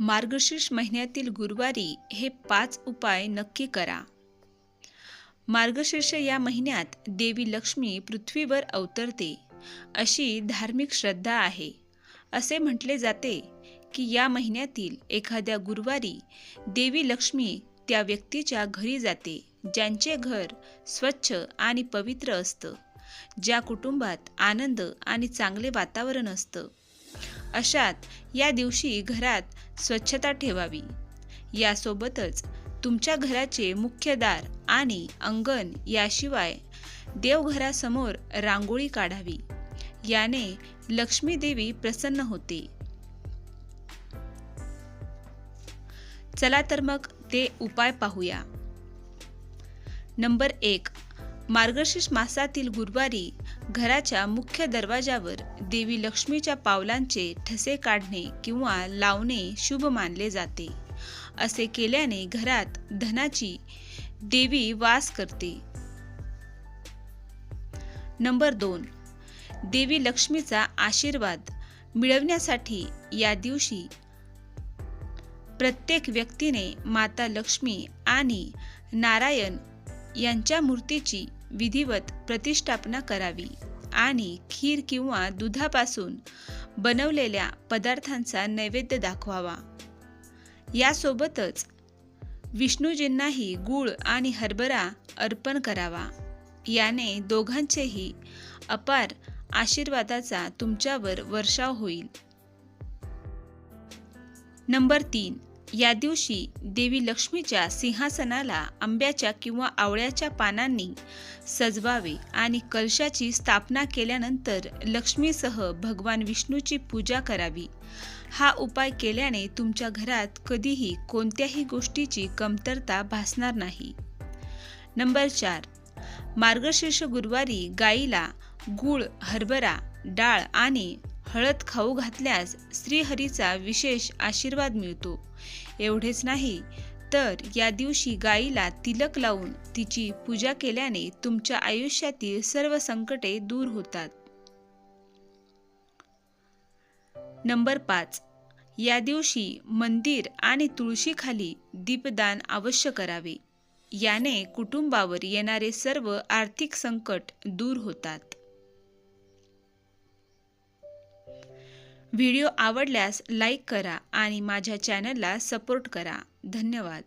मार्गशीर्ष महिन्यातील गुरुवारी हे पाच उपाय नक्की करा. मार्गशीर्ष या महिन्यात देवी लक्ष्मी पृथ्वीवर अवतरते अशी धार्मिक श्रद्धा आहे. असे म्हटले जाते की या महिन्यातील एखाद्या गुरुवारी देवी लक्ष्मी त्या व्यक्तीच्या घरी जाते ज्यांचे घर स्वच्छ आणि पवित्र असतं ज्या कुटुंबात आनंद आणि चांगले वातावरण असतं. अशात या दिवशी घरात स्वच्छता ठेवावी. यासोबतच तुमच्या घराचे मुख्य दार आणि अंगण याशिवाय देवघरासमोर रांगोळी काढावी. याने लक्ष्मी देवी प्रसन्न होते. चला तर मग ते उपाय पाहूया. नंबर एक. मार्गशीर्ष मासातील गुरुवारी घराच्या मुख्य दरवाजावर देवी लक्ष्मीच्या पावलांचे ठसे काढणे किंवा लावणे शुभ मानले जाते. असे केल्याने घरात धनाची देवी वास करते. नंबर दोन. देवी लक्ष्मीचा आशीर्वाद मिळवण्यासाठी या दिवशी प्रत्येक व्यक्तीने माता लक्ष्मी आणि नारायण यांच्या मूर्तीची विधिवत प्रतिष्ठापना करावी आणि खीर किंवा दुधापासून बनवलेल्या पदार्थांचा नैवेद्य दाखवावा. यासोबतच विष्णूजींनाही गूळ आणि हरभरा अर्पण करावा. याने दोघांचेही अपार आशीर्वादाचा तुमच्यावर वर्षाव होईल. नंबर तीन. या दिवशी देवी लक्ष्मीच्या सिंहासनाला आंब्याच्या किंवा आवळ्याच्या पानांनी सजवावे आणि कलशाची स्थापना केल्यानंतर लक्ष्मीसह भगवान विष्णूची पूजा करावी. हा उपाय केल्याने तुमच्या घरात कधीही कोणत्याही गोष्टीची कमतरता भासणार नाही. नंबर चार. मार्गशीर्ष गुरुवारी गाईला गूळ हरभरा डाळ आणि हळद खाऊ घातल्यास श्रीहरीचा विशेष आशीर्वाद मिळतो. एवढेच नाही तर या दिवशी गाईला तिलक लावून तिची पूजा केल्याने तुमच्या आयुष्यातील सर्व संकटे दूर होतात. नंबर पाच. या दिवशी मंदिर आणि तुळशीखाली दीपदान अवश्य करावे. याने कुटुंबावर येणारे सर्व आर्थिक संकट दूर होतात. व्हिडिओ आवडल्यास लाईक करा आणि माझ्या चॅनलला सपोर्ट करा. धन्यवाद.